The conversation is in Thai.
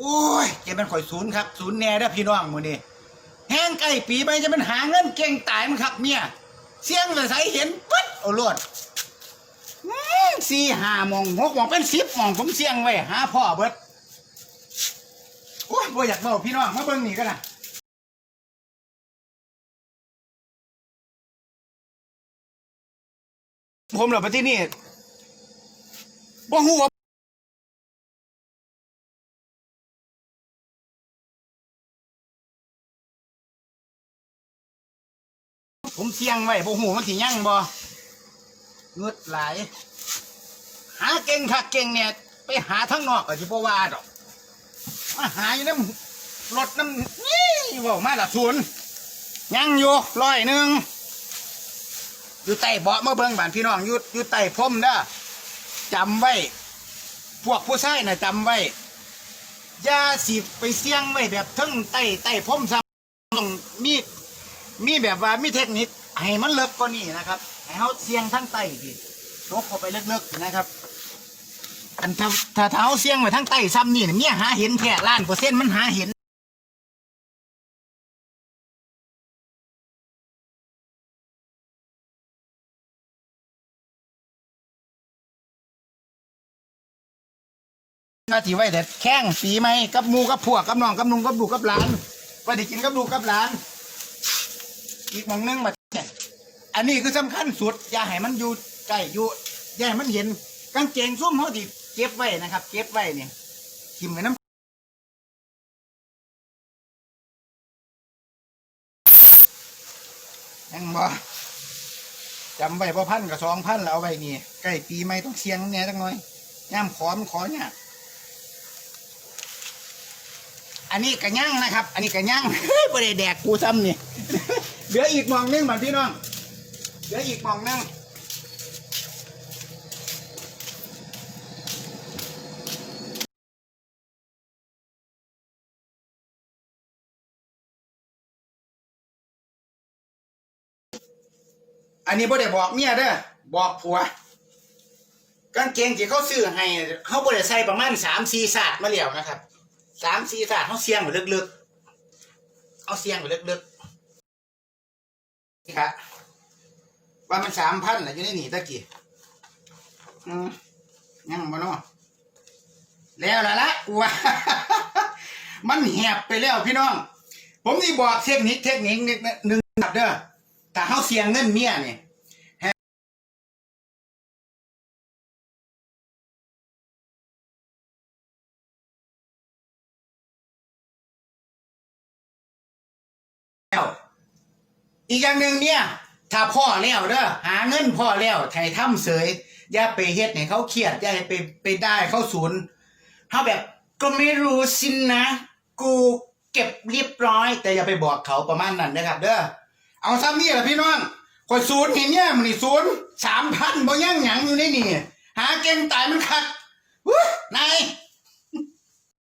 โอ้ยจะเป็นข่อยศูนย์ครับศูนย์แน่เด้พี่น้องมือนี้แห้งใกล้ปีไปจะเป็นหาเงินเก่งตายมันครับเมียเสียงเลยใสเห็นปึ๊ดเอาโลดสี่ห้าโมงหกโมงเป็นสิบโมงผมเสียงไว้หาพ่อเบิดโอ้ยบ่อยากเล่าพี่น้องมาเบิ่งนี่กันนะผมเหรอปที่นี่บ่ฮู้ว่ ผมเสียงไว้บ่หูมันสิยั่งบ่เงืดหลายหาเก่งคักเก่งเนี่ย ไปหาทั้งนอกก็สิบ่ว่าดอกมาหาอยู่น้ำรถน้ำนี่เว่ามาละศูนย์ยังอยู่ร้อยหนึ่งอยู่ใต้เบาะมาเบิ่งบ้านพี่น้องอยู่อยู่ใต้พรมเด้อจำไว้ พวกผู้ชายน่ะจำไว้ย่าสิไปเสี่ยงไว้แบบทั้งใต้ใต้พรมซ้ำต้องมี มีแบบว่ามีเทคนิคให้มันเลิกกว่านี้นะครับให้เขาเสียงทั้งไตดิลกเข้าไปเลิกๆนะครับ อันถ้าถ้าเท้าเสียงไว้ทั้งไตซ้ำนี่เนี่ยเมียหาเห็นแค่ล้านเปอร์เซ็นต์มันหาเห็นนาทีไว้แต่แข้งปีไหมกับหมูกับพวกกับน้องกับนุ่งกับลูกับหลานไปได้กินกับลูกับหลาน อีกมองนึงมาเนี่ยอันนี้คือสำคัญสุด อย่าให้มันอยู่ใกล้อยู่อย่าให้มันเห็นกางเกงส้มเขาที่เก็บไว้นะครับ เก็บไว้เนี่ยทิมไว้น้ำยังบ่จำไว้พอพันกับสองพันแล้วเอาไว้นี่ใกล้ปีใหม่ต้องเสียงเนี่ยจังหน่อยย่ำขอมขอเนี่ยอันนี้กระยั่งนะครับ อันนี้กระยั่งไม่ได้แดกกูซ้ำนี่ เหลืออีกมองนึงบัดพี่น้อง เหลืออีกมองนึงอันนี้บ่ได้บอกเมียเด้อบอกผัวกางเกงที่เขาซื้อให้เขาบ่ได้ใส่ประมาณสามสี่ศาสตร์มาแล้วนะครับสามสี่ศาสตร์เขาเสียงไว้ลึกๆเอาเสียงไว้ลึกๆ ครับว่ามันสามพันนะอยู่ในนี่ตะกี้อืมยังบ่เนาะแล้วละละว่า มันแหบไปแล้วพี่น้อง ผมนี่บอกเทคนิคเทคนิคนิดหนึ่งครับเด้อถ้าเฮาเสียงเงินเมียนี่แล้ว อีกอย่างหนึ่งเนี่ย ถ้าพ่อแล้วเด้อหาเงินพ่อแล้วไทยทำเสยอย่าไปเฮ็ดให้เขาเครียดอย่าไปไปได้เขาศูนย์เขาแบบก็ไม่รู้สินนะ กูเก็บเรียบร้อย แต่อย่าไปบอกเขาประมาณนั้นนะครับ เด้อเอาซ้ำนี่แหละพี่น้องกดศูนย์เห็นเนี่ยมันนี่ศูนย์สามพันบ่ยังหยังอยู่ในนี่หาเก่งตายมันคักวู้นาย